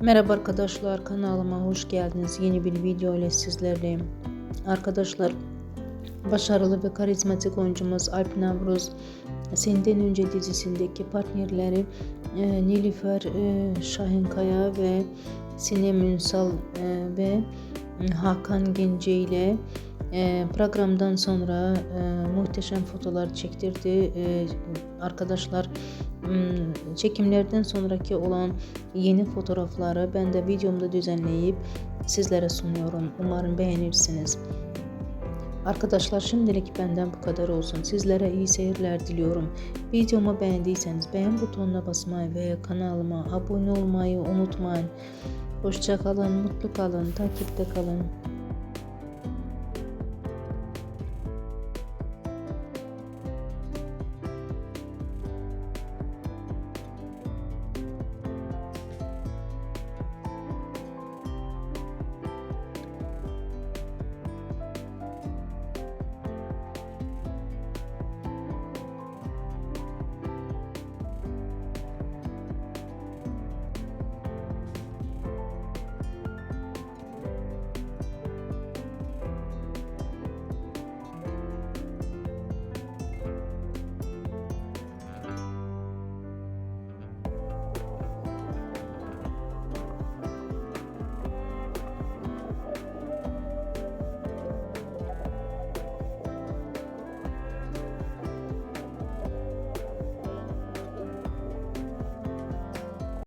Merhaba arkadaşlar kanalıma hoş geldiniz. Yeni bir video ile sizlerleyim. Arkadaşlar başarılı ve karizmatik oyuncumuz Alp Navruz Senden Önce dizisindeki partnerleri e, Nilüfer e, Şahinkaya ve Sinem Ünsal e, ve Hakan Gence ile e, programdan sonra e, muhteşem fotolar çektirdi. E, arkadaşlar m, çekimlerden sonraki olan yeni fotoğrafları ben de videomda düzenleyip sizlere sunuyorum. Umarım beğenirsiniz. Arkadaşlar şimdilik benden bu kadar olsun. Sizlere iyi seyirler diliyorum. Videomu beğendiyseniz beğen butonuna basmayı ve kanalıma abone olmayı unutmayın. Hoşça kalın, mutlu kalın, takipte kalın.